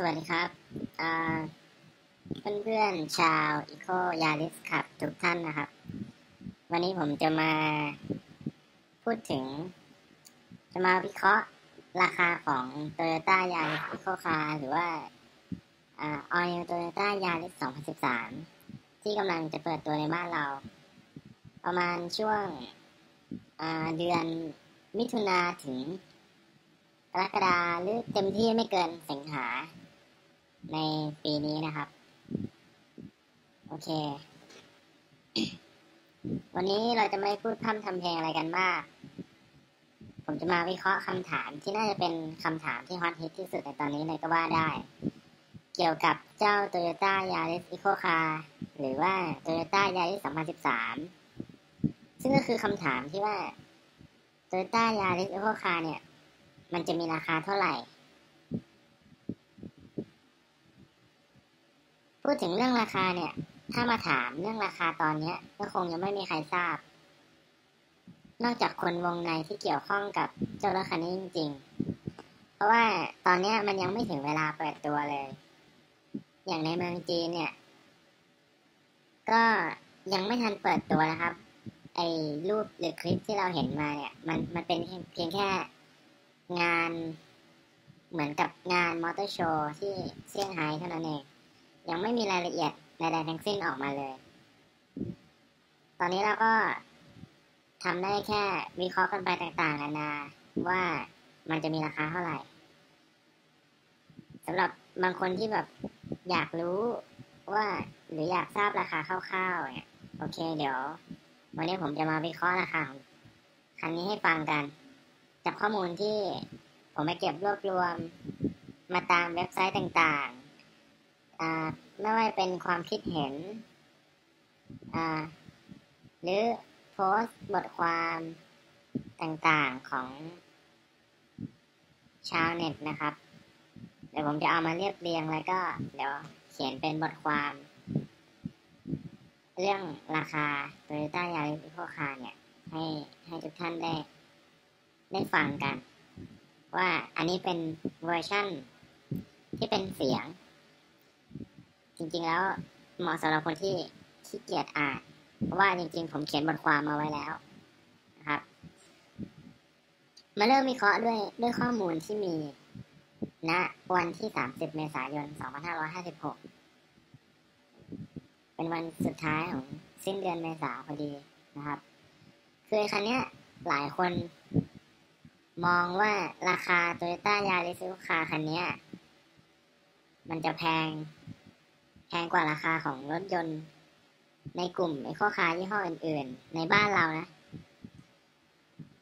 สวัสดีครับเพื่อนเพื่อนชาวอีโคยาริสขับทุกท่านนะครับ วันนี้ผมจะมาพูดถึง จะมาวิเคราะห์ราคาของ Toyota Yaris Eco Car หรือว่าอ่า All New Toyota Yaris 2013 ที่กำลังจะเปิดตัวในบ้านเรา ประมาณช่วงเดือนมิถุนาถึงกรกฎาหรือเต็มที่ไม่เกินสิงหา ในปีนี้นะครับ โอเค วันนี้เราจะไม่พูดพั่มทำเพลงอะไรกันมาก ผมจะมาวิเคราะห์คำถามที่น่าจะเป็นคำถามที่ฮอตฮิตที่สุดในตอนนี้เลยก็ว่าได้ เกี่ยวกับเจ้า Toyota Yaris Eco Car หรือว่า Toyota Yaris 2013 ซึ่งก็คือคำถามที่ว่า Toyota Yaris Eco Car เนี่ย มันจะมีราคาเท่าไหร่ พูดถึงเรื่องราคาเนี่ย ถ้ามาถามเรื่องราคาตอนเนี้ยก็คงยังไม่มีใครทราบ นอกจากคนวงในที่เกี่ยวข้องกับเจ้ารถคันนี้จริง ๆ เพราะว่าตอนเนี้ยมันยังไม่ถึงเวลาเปิดตัวเลย อย่างในเมืองจีนเนี่ย ก็ยังไม่ทันเปิดตัวนะครับ ไอ้รูปหรือคลิปที่เราเห็นมาเนี่ย มันมันเป็นเพียงแค่งานเหมือนกับงานมอเตอร์โชว์ที่เซี่ยงไฮ้เท่านั้นเอง ยังไม่มีรายละเอียดใดๆทั้งสิ้นออกมาเลย ตอนนี้เราก็ทำได้แค่วิเคราะห์กันไปต่างๆนานาว่ามันจะมีราคาเท่าไหร่สำหรับบางคนที่แบบอยากรู้ว่าหรืออยากทราบราคาคร่าวๆเนี่ยโอเค เดี๋ยว วันนี้ผมจะมาวิเคราะห์ราคาของคันนี้ให้ฟังกัน จากข้อมูลที่ผมไปเก็บรวบรวม มาตามเว็บไซต์ต่างๆ ไม่ว่าเป็นความคิดเห็น หรือโพสต์บทความต่างๆของชาวเน็ตนะครับ เดี๋ยวผมจะเอามาเรียบเรียงแล้วก็เดี๋ยวเขียนเป็นบทความ เรื่องราคา Toyota Yaris Eco Car เนี่ย ให้ให้ทุกท่านได้ ได้ฟังกัน ว่าอันนี้เป็นเวอร์ชั่นที่เป็นเสียง จริง ๆ แล้วเหมาะสำหรับคนที่ขี้เกียจอ่าน เพราะว่าจริง ๆ ผมเขียนบทความมาไว้แล้วนะครับ มาเริ่มวิเคราะห์ด้วยด้วยข้อมูลที่มีณวันที่ 30 เมษายน 2556 เป็นวันสุดท้ายของสิ้นเดือนเมษาพอดีนะครับ คือคันนี้หลายคนมองว่าราคา Toyota Yaris คาคันนี้มันจะแพง แพงกว่าราคาของรถยนต์ในกลุ่มไอข้อค้ายี่ห้ออื่น ๆ ในบ้านเรานะ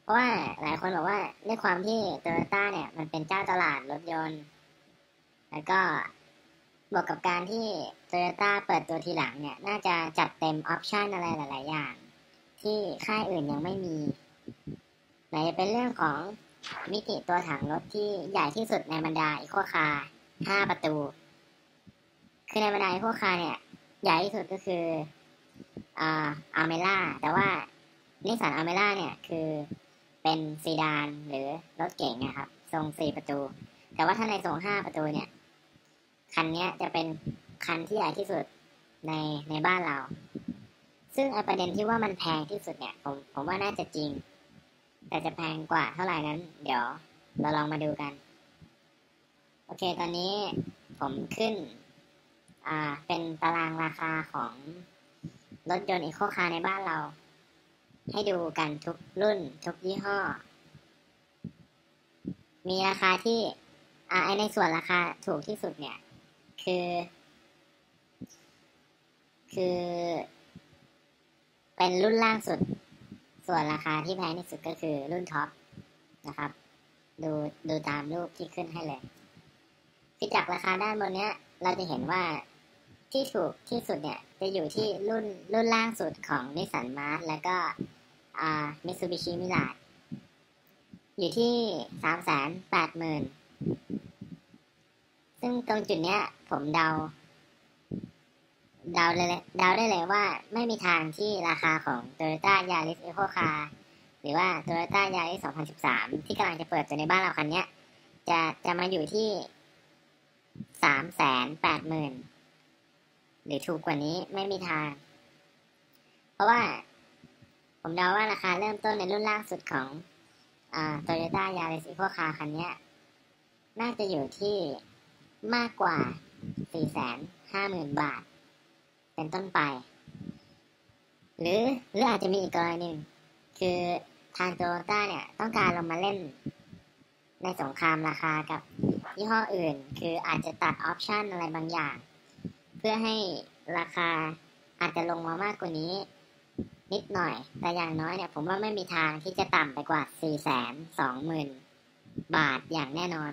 เพราะว่าหลายคนบอกว่าในความที่โตโยต้าเนี่ย มันเป็นเจ้าตลาดรถยนต์ แล้วก็บวกกับการที่โตโยต้าเปิดตัวทีหลังเนี่ย น่าจะจัดเต็มออปชันอะไรหลาย ๆ อย่าง ที่ค่ายอื่นยังไม่มี ไหนจะเป็นเรื่องของมิติตัวถังรถที่ใหญ่ที่สุดในบรรดาอีโคคาร์5ประตู คือในบรรดาพวกคาเนี่ย ใหญ่ที่สุดก็คืออ่าอาเมล่า แต่ว่านิสสันอาเมล่าเนี่ย คือเป็นซีดานหรือรถเก๋งนะครับ ทรงสี่ประตู แต่ว่าถ้าในทรงห้าประตูเนี่ย คันนี้จะเป็นคันที่ใหญ่ที่สุดในในบ้านเรา ซึ่งประเด็นที่ว่ามันแพงที่สุดเนี่ย ผมผมว่าน่าจะจริง แต่จะแพงกว่าเท่าไหร่นั้น เดี๋ยวเราลองมาดูกัน โอเค ตอนนี้ผมขึ้น อ่า เป็นตารางราคาของรถยนต์อีโคคาร์ในบ้านเรา ให้ดูกันทุกรุ่น ทุกยี่ห้อ มีราคาที่อ่าในส่วนราคาถูกที่สุดเนี่ย คือ คือ เป็นรุ่นล่างสุด ส่วนราคาที่แพงที่สุดก็คือรุ่นท็อปนะครับ ดูดูตามรูปที่ขึ้นให้เลยที่จากราคาด้านบนเนี้ย เราจะเห็นว่า ที่ถูกที่สุดเนี่ย จะอยู่ที่รุ่นรุ่นล่างสุดของนิสสันมาร์แล้วก็มิซูบิชิมิลาอยู่ที่สามแสนแปดหมื่นซึ่งตรงจุดเนี้ย ผมเดา เดาเลยเดาได้เลยว่าไม่มีทางที่ราคาของ Toyota Yaris Eco Car หรือว่า Toyota Yaris 2013 ที่กำลังจะเปิดตัวในบ้านเราคันนี้จะจะมาอยู่ที่สามแสนแปดหมื่น หรือถูกกว่านี้ไม่มีทาง เพราะว่า ผมเดาว่าราคาเริ่มต้นในรุ่นล่างสุดของโตโยต้ายาริสอีโคคาคันนี้น่าจะอยู่ที่มากกว่าสี่แสนห้าหมื่นบาท เป็นต้นไป หรือหรืออาจจะมีอีกกรณีหนึ่งคือทางโตโยต้าเนี่ย ต้องการลงมาเล่น ในสงครามราคากับยี่ห้ออื่น คืออาจจะตัดออปชันอะไรบางอย่าง เพื่อให้ราคาอาจจะลงมามากกว่านี้ นิดหน่อย แต่อย่างน้อยเนี่ย ผมว่าไม่มีทางที่จะต่ำไปกว่า 4 2 0 0 0 0 บาทอย่างแน่นอน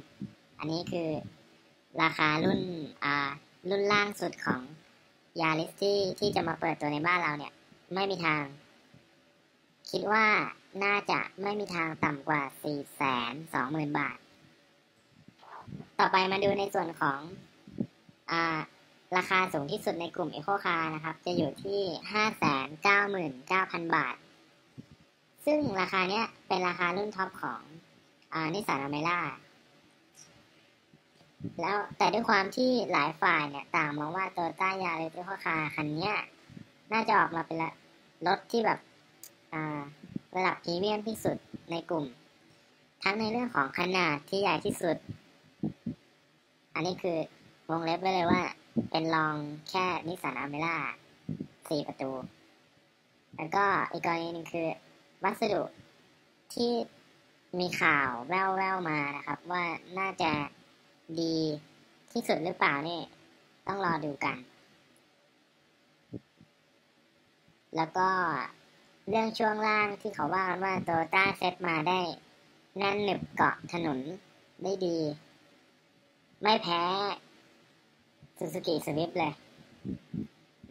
อันนี้คือราคารุ่นอ่ารุ่นล่างสุดของยาริสที่ที่จะมาเปิดตัวในบ้านเราเนี่ย ไม่มีทาง คิดว่าน่าจะไม่มีทางต่ำกว่า 4 2 0 0 0 0 บาท ต่อไปมาดูในส่วนของอ่า ราคาสูงที่สุดในกลุ่ม Eco Car นะครับ จะอยู่ที่ 599,000 บาท ซึ่งราคาเนี้ยเป็นราคารุ่นท็อปของอนิสสันอเมร่าแล้วแต่ด้วยความที่หลายฝ่ายเนี่ยต่างมองว่าโตโยต้ายาริสอีโคคาคันเนี้ยน่าจะออกมาเป็นรถที่แบบระดับพรีเมียมที่สุดในกลุ่ม ทั้งในเรื่องของขนาดที่ใหญ่ที่สุด อันนี้คือวงเล็บไว้เลยว่า เป็นรองแค่นิสสันอเมร่าสี่ประตู แล้วก็อีกกรณีหนึ่งคือวัสดุที่มีข่าวแว่วๆมานะครับ ว่าน่าจะดีที่สุดหรือเปล่านี่ต้องรอดูกัน แล้วก็เรื่องช่วงล่างที่เขาว่ากันว่าโตต้าเซตมาได้แน่นหนึบเกาะถนนได้ดี ไม่แพ้ ซูซูกิสวิฟเลย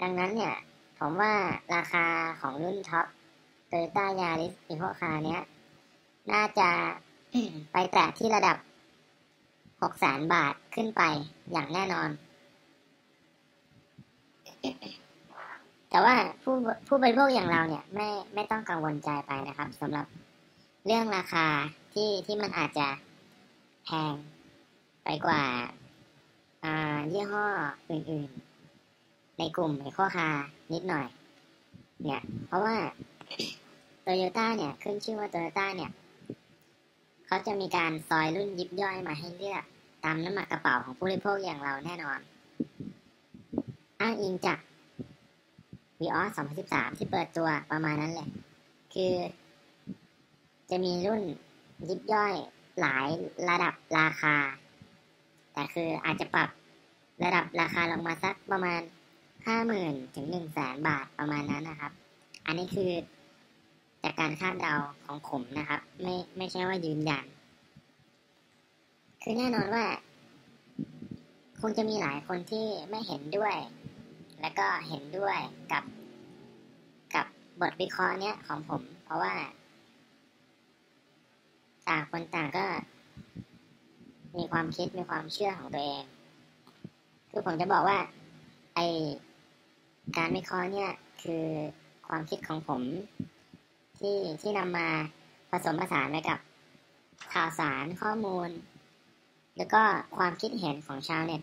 ดังนั้นเนี่ย ผมว่าราคาของรุ่นท็อปโตโยต้ายาริสอีโคคาเนี้ย น่าจะไปแตะที่ระดับหกแสนบาทขึ้นไปอย่างแน่นอน แต่ว่าผู้ผู้บริโภคอย่างเราเนี่ยไม่ไม่ต้องกังวลใจไปนะครับสำหรับเรื่องราคาที่ที่มันอาจจะแพงไปกว่าอ่า ยี่ห้ออื่นๆ ในกลุ่มในข้อคานิดหน่อย เนี่ย เพราะว่าโตโยต้าเนี่ย ขึ้นชื่อว่าโตโยต้าเนี่ย เขาจะมีการซอยรุ่นยิบย่อยมาให้เลือก ตามน้ำหนักกระเป๋าของผู้บริโภคอย่างเราแน่นอน อ้างอิงจาก v ีออส2013 ที่เปิดตัวประมาณนั้นเลยคือ จะมีรุ่นยิบย่อยหลายระดับราคา แต่คืออาจจะปรับระดับราคาลงมาสักประมาณห้าหมื่นถึงหนึ่งแสนบาทประมาณนั้นนะครับ อันนี้คือจากการคาดเดาของผมนะครับ ไม่ไม่ใช่ว่ายืนยัน คือแน่นอนว่า คงจะมีหลายคนที่ไม่เห็นด้วย แล้วก็เห็นด้วยกับกับบทวิเคราะห์เนี้ยของผม เพราะว่า ต่างคนต่างก็ มีความคิดมีความเชื่อของตัวเอง คือผมจะบอกว่า ไอการวิเคราะห์เนี่ย คือความคิดของผม ที่ที่นำมาผสมผสานไปกับข่าวสารข้อมูล แล้วก็ความคิดเห็นของชาวเน็ต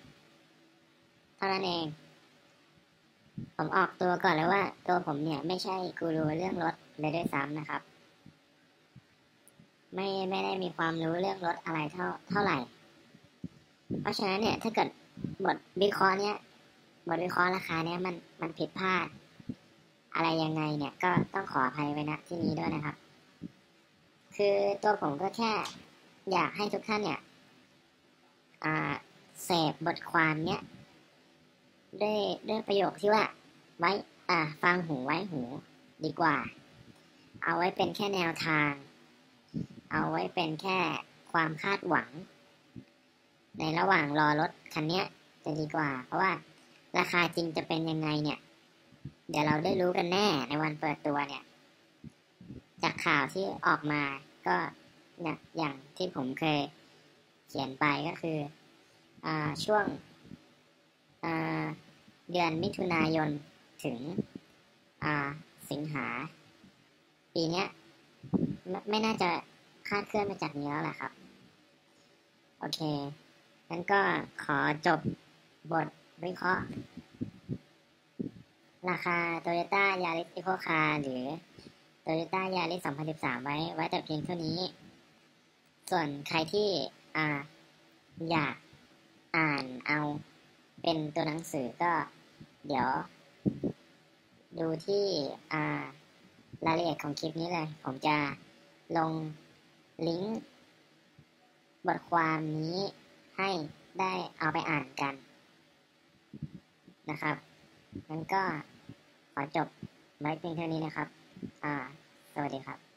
เท่านั้นเอง ผมออกตัวก่อนเลยว่า ตัวผมเนี่ยไม่ใช่กูรูเรื่องรถเลยด้วยซ้ำนะครับ ไม่ไม่ได้มีความรู้เรื่องรถอะไรเท่าเท่าไหร่ ราะฉะนั้นเนี่ยถ้าเกิดบทวิเคราะห์เนี่ยบทวิเคราะห์ราคาเนี่ยมันมันผิดพลาด อะไรยังไงเนี่ยก็ต้องขออภัยไว้ณที่นี้ด้วยนะครับ คือตัวผมก็แค่อยากให้ทุกท่านเนี่ยเสพบทความเนี้ยด้วยด้วยประโยคที่ว่า ไว้อ่าฟังหูไว้หูดีกว่า เอาไว้เป็นแค่แนวทาง เอาไว้เป็นแค่ความคาดหวัง ในระหว่างรอรถคันนี้จะดีกว่า เพราะว่าราคาจริงจะเป็นยังไงเนี่ย เดี๋ยวเราได้รู้กันแน่ในวันเปิดตัวเนี่ย จากข่าวที่ออกมาก็เนี่ยอย่างที่ผมเคยเขียนไปก็คืออช่วงเดือนมิถุนายนถึงสิงหา ปีนี้ไม่น่าจะคาดเคลื่อนมาจากนี้แล้วแหละครับ โอเค งั้นก็ขอจบบทวิเคราะห์ ราคา Toyota Yaris Eco Car หรือ Toyota Yaris 2013 ไว้ ไว้แต่เพียงเท่านี้ ส่วนใครที่อ่าอยากอ่านเอาเป็นตัวหนังสือก็เดี๋ยว ดูที่อ่ารายละเอียดของคลิปนี้เลย ผมจะลงลิงก์บทความนี้ ให้ได้เอาไปอ่านกันนะครับงั้นก็ขอจบไว้เพียงเท่านี้นะครับ อ่า สวัสดีครับ